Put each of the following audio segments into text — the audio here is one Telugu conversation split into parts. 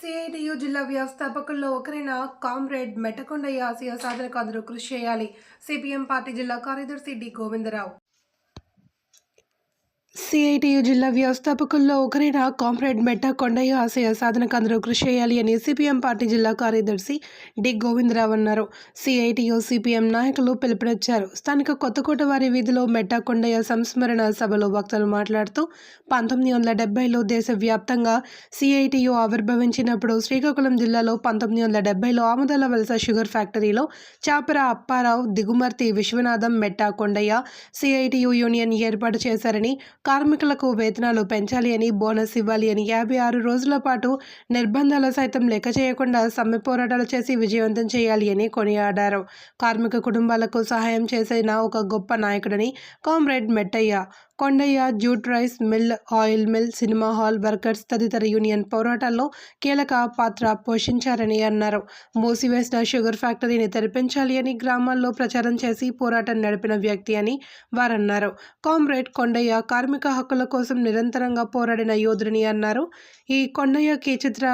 సిఐటియు జిల్లా వ్యవస్థాపకుల్లో ఒకరైన కామ్రేడ్ మెట్టకొండయ్య ఆశయ సాధనకు అందరూ కృషి చేయాలి. సిపిఎం పార్టీ జిల్లా కార్యదర్శి డి గోవిందరావు. సిఐటియు జిల్లా వ్యవస్థాపకుల్లో ఒకరైన కామ్రేడ్ మెట్ట కొండయ్య ఆశయ సాధనకు అందరూ కృషి చేయాలి అని సిపిఎం పార్టీ జిల్లా కార్యదర్శి డి. గోవిందరావు అన్నారు. సిఐటియు సిపిఎం నాయకులు పిలుపునిచ్చారు. స్థానిక కొత్తకోట వారి వీధిలో మెట్ట కొండయ్య సంస్మరణ సభలో వక్తలు మాట్లాడుతూ పంతొమ్మిది వందల డెబ్బైలో దేశవ్యాప్తంగా సిఐటియు ఆవిర్భవించినప్పుడు శ్రీకాకుళం జిల్లాలో పంతొమ్మిది వందల డెబ్బైలో ఆముదల వలస షుగర్ ఫ్యాక్టరీలో చాపర అప్పారావు దిగుమర్తి విశ్వనాథం మెట్ట కొండయ్య సిఐటియు యూనియన్ ఏర్పాటు చేశారని కార్మికులకు వేతనాలు పెంచాలి అని బోనస్ ఇవ్వాలి అని యాభై ఆరు రోజుల పాటు నిర్బంధాలు సైతం లెక్క చేయకుండా సమ్మె పోరాటాలు చేసి విజయవంతం చేయాలి అని కొనియాడారు. కార్మిక కుటుంబాలకు సహాయం చేసిన ఒక గొప్ప నాయకుడని comrade Mettaiah Kondaiah jute rice mill oil mill cinema hall workers తదితర యూనియన్ పోరాటాల్లో కీలక పాత్ర పోషించారని అన్నారు. మూసివేసిన షుగర్ ఫ్యాక్టరీని తెరిపించాలి అని గ్రామాల్లో ప్రచారం చేసి పోరాటం నడిపిన వ్యక్తి అని వారన్నారు. కామ్రేడ్ కొండయ్య కార్మిక హక్కుల కోసం నిరంతరంగా పోరాడిన యోధుని అన్నారు. ఈ కొండయ్యకి చిత్ర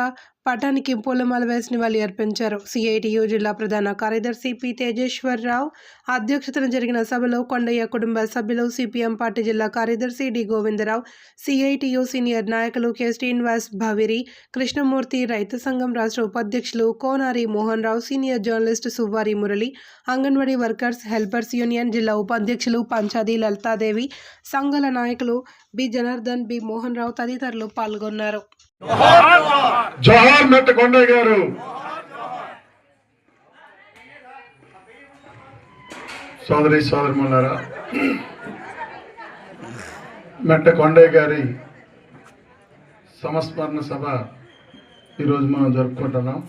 పటానికి పూలమాల వేసిన నివాళి అర్పించారు సిఐటియు జిల్లా ప్రధాన కార్యదర్శి పి తేజేశ్వరరావు అధ్యక్షతన జరిగిన సభలో కొండయ్య కుటుంబ సభ్యులు సిపిఎం పార్టీ జిల్లా కార్యదర్శి డి గోవిందరావు సిఐటియు సీనియర్ నాయకులు కె శ్రీనివాస్ భావిరి కృష్ణమూర్తి రైతు సంఘం రాష్ట్ర ఉపాధ్యక్షులు Konari Mohan Rao senior journalist Suvvari Murali anganwadi workers helpers union జిల్లా ఉపాధ్యక్షులు పంచాది లలితాదేవి సంఘాల నాయకులు బి జనార్దన్ బి మోహన్ రావు తదితరులు పాల్గొన్నారు. జవహర్ మెట్ట కొండయ్య గారు. సోదరి సోదరిమన్నారా మెట్ట కొండయ్య గారి సంస్మరణ సభ ఈరోజు మనం జరుపుకుంటున్నాం.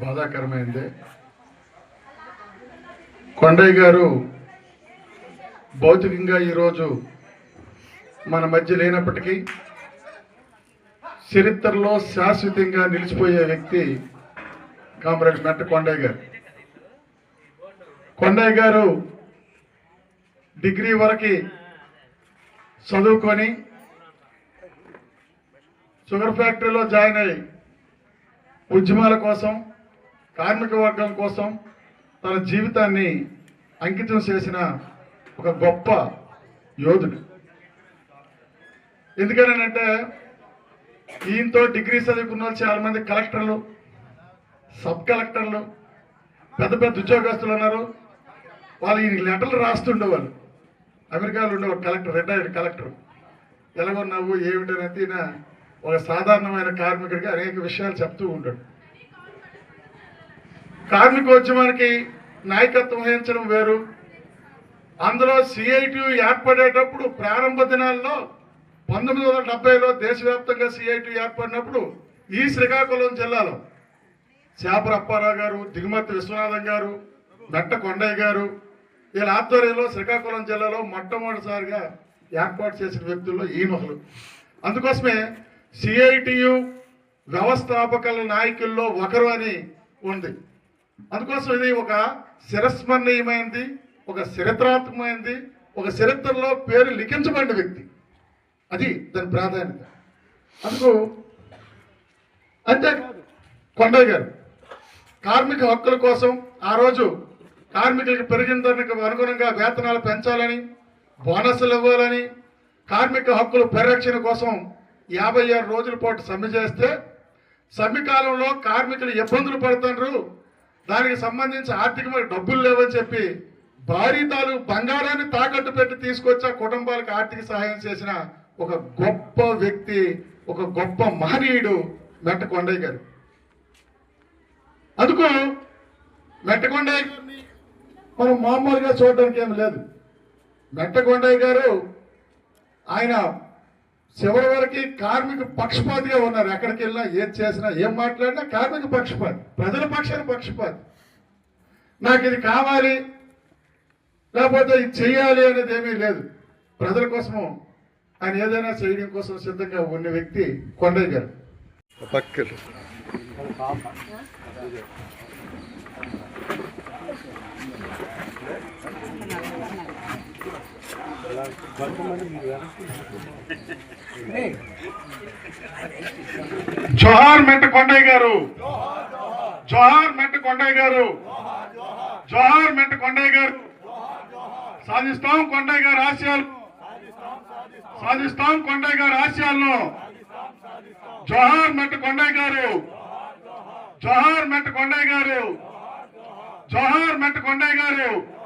బాధాకరమైంది. కొండయ్య గారు భౌతికంగా ఈరోజు మన మధ్య లేనప్పటికీ చరిత్రలో శాశ్వతంగా నిలిచిపోయే వ్యక్తి కామరాజ్ మెట్ట కొండయ్య గారు. కొండయ్య గారు డిగ్రీ వరకు చదువుకొని షుగర్ ఫ్యాక్టరీలో జాయిన్ అయ్యి ఉద్యమాల కోసం కార్మిక వర్గం కోసం తన జీవితాన్ని అంకితం చేసిన ఒక గొప్ప యోధుడు. ఎందుకనంటే దీంతో డిగ్రీ చదువుకున్న వాళ్ళు చాలా మంది కలెక్టర్లు సబ్ కలెక్టర్లు పెద్ద పెద్ద ఉద్యోగస్తులు ఉన్నారు. వాళ్ళు ఈ లెటర్లు రాస్తుండేవాళ్ళు. అమెరికాలో ఉండేవాడు కలెక్టర్ రిటైర్డ్ కలెక్టర్. ఎలాగొన్నావు ఏమిటనేది ఒక సాధారణమైన కార్మికుడికి అనేక విషయాలు చెప్తూ ఉంటాడు. కార్మికోద్యమానికి నాయకత్వం వహించడం వేరు. అందులో సిఐటి ఏర్పడేటప్పుడు ప్రారంభ దినాల్లో పంతొమ్మిది వందల డెబ్బైలో దేశవ్యాప్తంగా సిఐటి ఏర్పడినప్పుడు ఈ శ్రీకాకుళం జిల్లాలో చేపర అప్పారావు గారు దిగుమతి విశ్వనాథం గారు దట్ట కొండయ్య గారు వీళ్ళ ఆధ్వర్యంలో శ్రీకాకుళం జిల్లాలో మొట్టమొదటిసారిగా ఏర్పాటు చేసిన వ్యక్తుల్లో ఈయన ఒకరు. అందుకోసమే సిఐటియు వ్యవస్థాపకుల నాయకుల్లో ఒకరు అని ఉంది. అందుకోసం ఇది ఒక శిరస్మరణీయమైనది ఒక చరిత్రాత్మకమైనది ఒక చరిత్రలో పేరు లిఖించబడిన వ్యక్తి. అది దాని ప్రాధాన్యత. అందుకు అంతేకాదు కొండయ్య గారు కార్మిక హక్కుల కోసం ఆ రోజు కార్మికులకు పెరిగిన ధరకు అనుగుణంగా వేతనాలు పెంచాలని బోనస్లు ఇవ్వాలని కార్మిక హక్కుల పరిరక్షణ కోసం యాభై ఆరు రోజుల పాటు సమ్మె చేస్తే సమ్మె కాలంలో కార్మికులు ఇబ్బందులు పడుతున్నారు దానికి సంబంధించి ఆర్థికమైన డబ్బులు లేవని చెప్పి భారీ తాలు బంగారాన్ని తాకట్టు పెట్టి తీసుకొచ్చి కుటుంబాలకు ఆర్థిక సహాయం చేసిన ఒక గొప్ప వ్యక్తి ఒక గొప్ప మహనీయుడు మెట్ట కొండయ్య గారు. అందుకు మెట్టకొండయ్య గారిని మనం మామూలుగా చూడడానికి ఏమి లేదు. మెట్టకొండయ్య గారు ఆయన చివరి వరకు కార్మిక పక్షపాతిగా ఉన్నారు. ఎక్కడికి వెళ్ళినా ఏది చేసినా ఏం మాట్లాడినా కార్మిక పక్షపాతి ప్రజల పక్షాన పక్షపాతి. నాకు ఇది కావాలి లేకపోతే ఇది చేయాలి అనేది ఏమీ లేదు. ప్రజల కోసము ఆయన ఏదైనా చేయడం కోసం సిద్ధంగా ఉన్న వ్యక్తి కొండయ్య గారు. జోహార్ మెట్ట కొండయ్య గారు. జోహార్ మెట్ట కొండయ్య గారు. జోహార్ మెట్ట కొండయ్య గారు. సాధిస్తాం కొండయ్య గారు ఆశయాలు. సాధిస్తాం కొండయ్య గారు ఆశయాల్లో. జోహార్ మెట్ కొండయ్య గారు. జోహార్ మెట్ కొండయ్య గారు. జోహార్ మెట్ కొండయ్య గారు.